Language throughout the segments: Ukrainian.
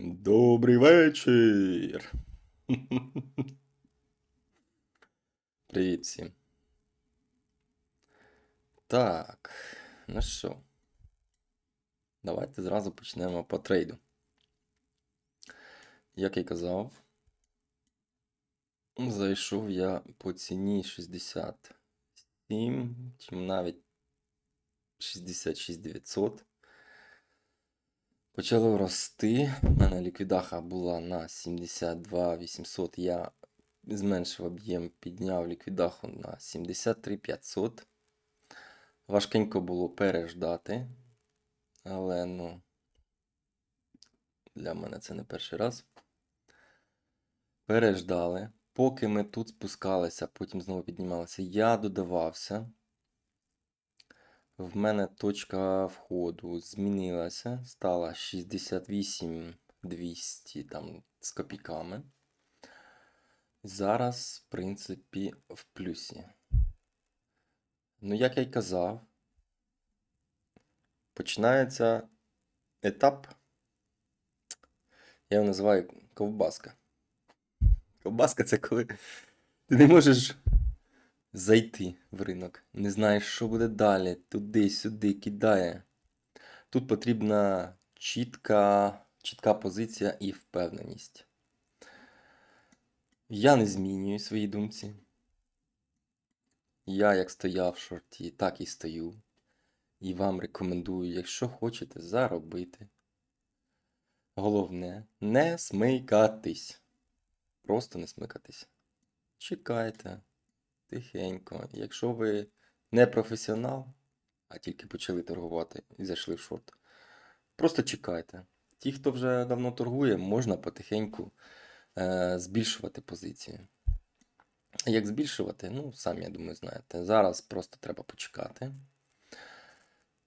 Добрий вечір. Привіт всім. Так, ну що, давайте зразу почнемо по трейду. Як я казав, зайшов я по ціні 67, чи навіть 66 900. Почало рости. У мене ліквідаха була на 72 800. Я зменшив об'єм, підняв ліквідаху на 73 500. Важкенько було переждати. Але, ну, для мене це не перший раз. Переждали. Поки ми тут спускалися, потім знову піднімалися, я додавався. В мене точка входу змінилася, стала 68 200 там з копійками. Зараз, в принципі, в плюсі. Ну, як я й казав, починається етап. Я його називаю ковбаска. Ковбаска це коли ти не можеш зайти в ринок. Не знаєш, що буде далі, туди-сюди кидає. Тут потрібна чітка, чітка позиція і впевненість. Я не змінюю свої думці. Я як стояв в шорті, так і стою. І вам рекомендую, якщо хочете заробити. Головне, не смикатись. Просто не смикатись. Чекайте тихенько. Якщо ви не професіонал, а тільки почали торгувати і зайшли в шорт, просто чекайте. Ті, хто вже давно торгує, можна потихеньку е, збільшувати позиції. Як збільшувати? Ну, самі, я думаю, знаєте. Зараз просто треба почекати.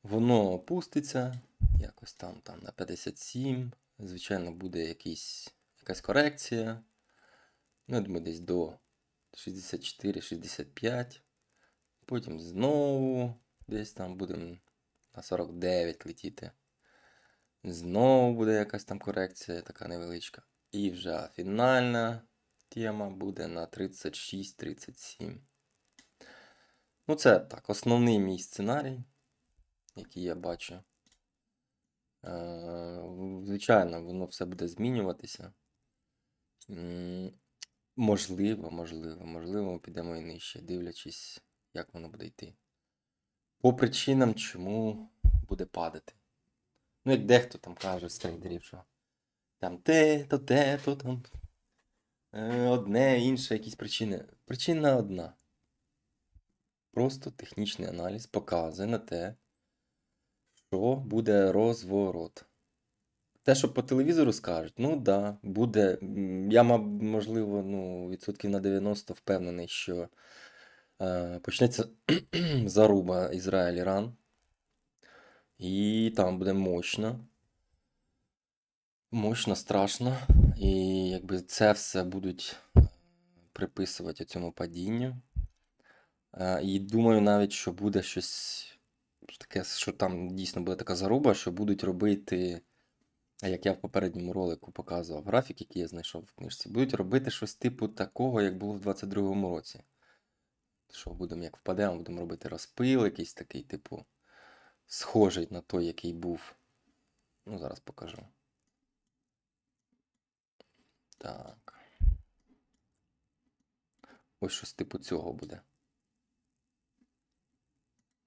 Воно опуститься, якось там, там на 57. Звичайно, буде якийсь, якась корекція. Ну, я думаю, десь до 64-65. Потім знову десь там будемо на 49 летіти. Знову буде якась там корекція, така невеличка. І вже фінальна тема буде на 36-37. Ну, це так, основний мій сценарій, який я бачу. Е, Звичайно, воно все буде змінюватися. Можливо, можливо, можливо, ми підемо і нижче, дивлячись, як воно буде йти. По причинам, чому буде падати. Ну, як дехто там каже з трейдерів, що там те, то те, то там е, одне, інше, якісь причини. Причина одна. Просто технічний аналіз показує на те, що буде розворот. Те, що по телевізору скажуть, ну да, буде. Я, мав, можливо, ну, відсотків на 90 впевнений, що е, почнеться заруба Ізраїль-Іран. І там буде мощно. Мощно, страшно. І якби це все будуть е, приписувати цьому падінню. Е, І думаю навіть, що буде щось таке, що там дійсно буде така заруба, що будуть робити. Як я в попередньому ролику показував графік, який я знайшов в книжці, будуть робити щось типу такого, як було в 22-му році. Що будемо, як впадемо, будемо робити розпил, якийсь такий, типу, схожий на той, який був. Ну, зараз покажу. Так. Ось щось типу цього буде.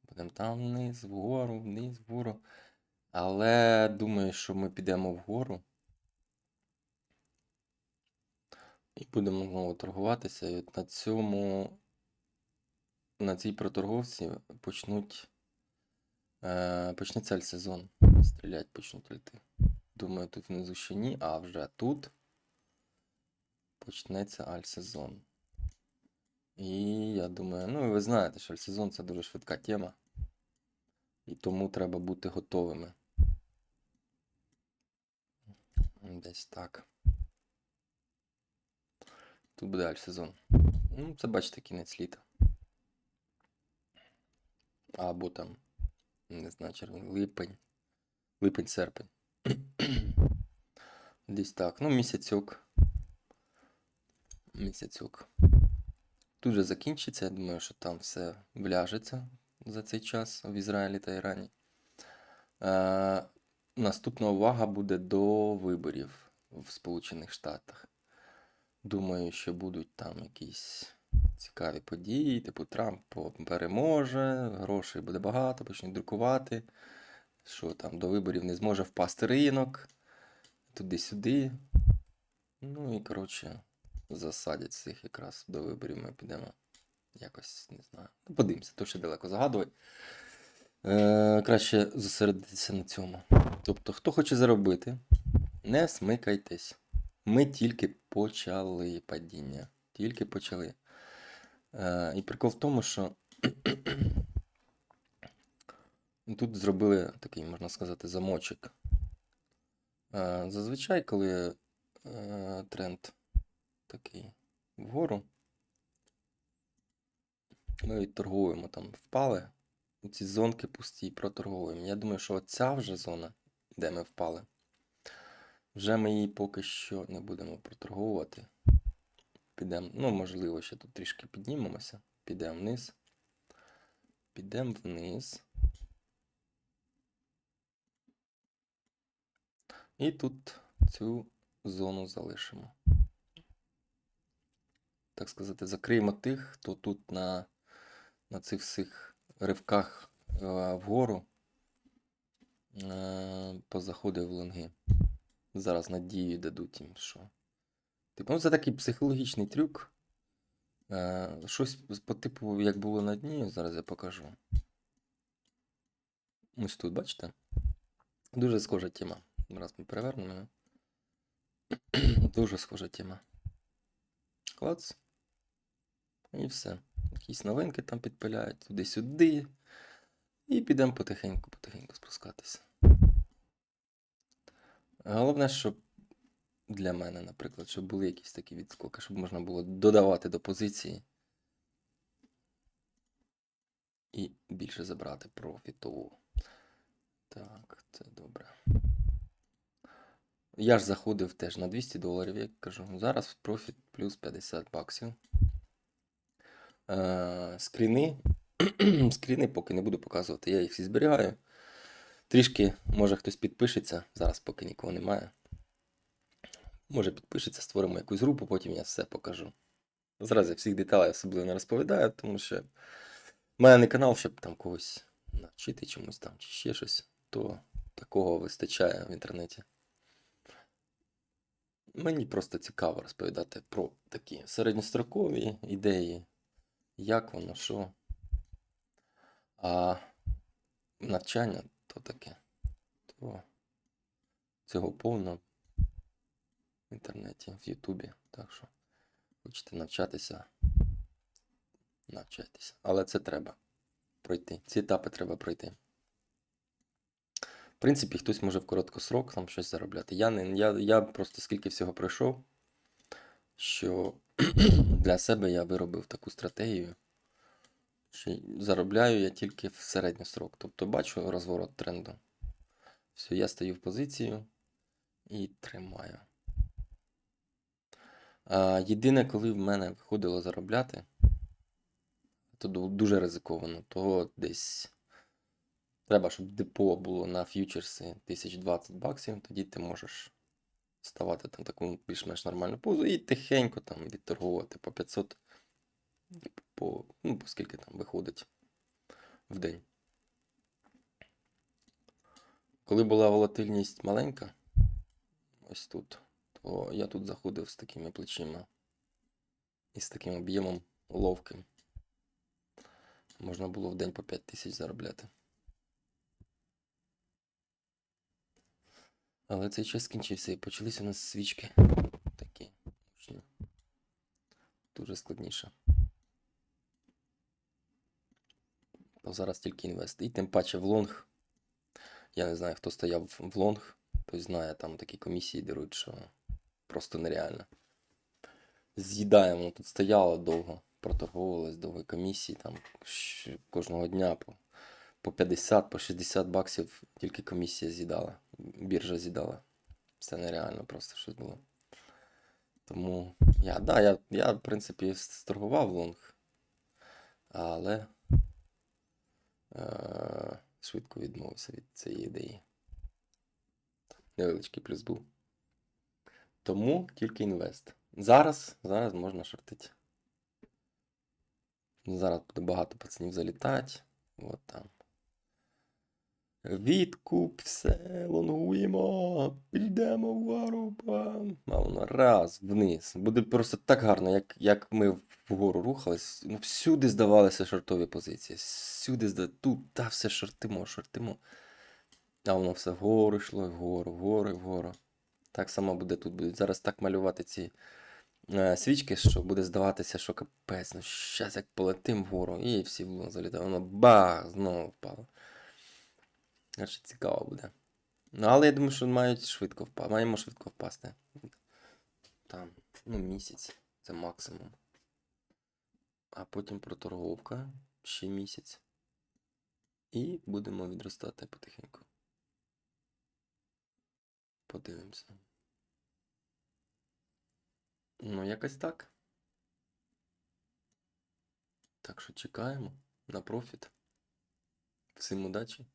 Будемо там вниз, вгору, вниз, вгору. Але думаю, що ми підемо вгору. І будемо знову торгуватися. І от на цьому, на цій проторговці почнуть. Е, почнеться сезон. Стрілять почнуть альти. Думаю, тут внизу ще ні, а вже тут почнеться альсезон. І я думаю, ну ви знаєте, що альсезон це дуже швидка тема. І тому треба бути готовими. Десь так. Тут буде альсезон. Ну, це бачите кінець літа. Або там, не знаю, червень, липень. Липень-серпень. Десь так. Ну, місяцьок. Місяцьок. Тут же закінчиться. Я думаю, що там все вляжеться за цей час в Ізраїлі та Ірані. Наступна увага буде до виборів в Сполучених Штатах. Думаю, що будуть там якісь цікаві події, типу Трамп переможе, грошей буде багато, почнуть друкувати, що там до виборів не зможе впасти ринок, туди-сюди. Ну і, коротше, засадять всіх якраз до виборів ми підемо. Якось не знаю. Ну, подивимося, то ще далеко загадувати. Е, краще зосередитися на цьому. Тобто, хто хоче заробити, не смикайтесь. Ми тільки почали падіння. Тільки почали. Е, і прикол в тому, що тут зробили такий, можна сказати, замочок. Е, зазвичай, коли е, тренд такий вгору, ми відторгуємо там впали. Ці зонки пусті проторговуємо. Я думаю, що ця вже зона, де ми впали, вже ми її поки що не будемо проторговувати. Підемо, ну, можливо, ще тут трішки піднімемося. Підемо вниз. Підемо вниз. І тут цю зону залишимо. Так сказати, закриємо тих, хто тут на, на цих всіх ривках е, вгору е, позаходив в лонги. Зараз надію дадуть їм, що. Типу, ну це такий психологічний трюк. Е, щось по типу, як було на дні, зараз я покажу. Ось тут, бачите? Дуже схожа тема. Зараз ми перевернемо. Дуже схожа тема. Клац. І все. Якісь новинки там підпиляють туди-сюди. І підемо потихеньку, потихеньку спускатися. Головне, щоб для мене, наприклад, щоб були якісь такі відскоки, щоб можна було додавати до позиції і більше забрати профіту. Так, це добре. Я ж заходив теж на 200 доларів, як кажу. Зараз профіт плюс 50 баксів. Е, скріни. скріни поки не буду показувати, я їх всі зберігаю. Трішки, може хтось підпишеться, зараз поки нікого немає. Може підпишеться, створимо якусь групу, потім я все покажу. Зараз я всіх деталей особливо не розповідаю, тому що в мене не канал, щоб там когось навчити чомусь там чи ще щось, то такого вистачає в інтернеті. Мені просто цікаво розповідати про такі середньострокові ідеї, як воно, що. А навчання то таке. То цього повно в інтернеті, в Ютубі. Так що хочете навчатися, навчайтеся. Але це треба пройти. Ці етапи треба пройти. В принципі, хтось може в короткосрок там щось заробляти. Я, не, я, я просто скільки всього пройшов, що для себе я виробив таку стратегію, що заробляю я тільки в середньосрок. Тобто бачу розворот тренду. Все, я стою в позицію і тримаю. А, єдине, коли в мене виходило заробляти, то дуже ризиковано, то десь треба, щоб депо було на ф'ючерси 1020 баксів, тоді ти можеш ставати там таку більш-менш нормальну позу і тихенько там відторговувати по 500, по, ну, по скільки там виходить в день. Коли була волатильність маленька, ось тут, то я тут заходив з такими плечима і з таким об'ємом ловким. Можна було в день по 5 тисяч заробляти. Але цей час скінчився і почалися у нас свічки такі. Дуже складніше. Бо зараз тільки інвест. І тим паче в лонг. Я не знаю, хто стояв в лонг, хтось знає, там такі комісії деруть, що просто нереально. З'їдаємо, тут стояло довго, проторговувалось довго комісії, там кожного дня по, по 50, по 60 баксів тільки комісія з'їдала, біржа з'їдала. Це нереально просто щось було. Тому я, да, я, я, в принципі, сторгував лонг, але е, швидко відмовився від цієї ідеї. Невеличкий плюс був. Тому тільки інвест. Зараз, зараз можна шортити. Зараз буде багато пацанів залітати. От там. Відкуп, все, лонгуємо, підемо вгору, бам. А воно раз, вниз. Буде просто так гарно, як, як ми вгору рухались. Ну, всюди здавалися шортові позиції. Всюди зда... Тут, та все шортимо, шортимо. А воно все вгору йшло, вгору, вгору, вгору. Так само буде тут. Будуть зараз так малювати ці е, свічки, що буде здаватися, що капець. Ну, щас як полетим вгору, і всі в лун. Воно бах, знову впало. Значить, цікаво буде. Ну, але я думаю, що мають швидко впасти. Маємо швидко впасти. Там, ну, місяць. Це максимум. А потім проторговка. Ще місяць. І будемо відростати потихеньку. Подивимося. Ну, якось так. Так що чекаємо на профіт. Всім удачі!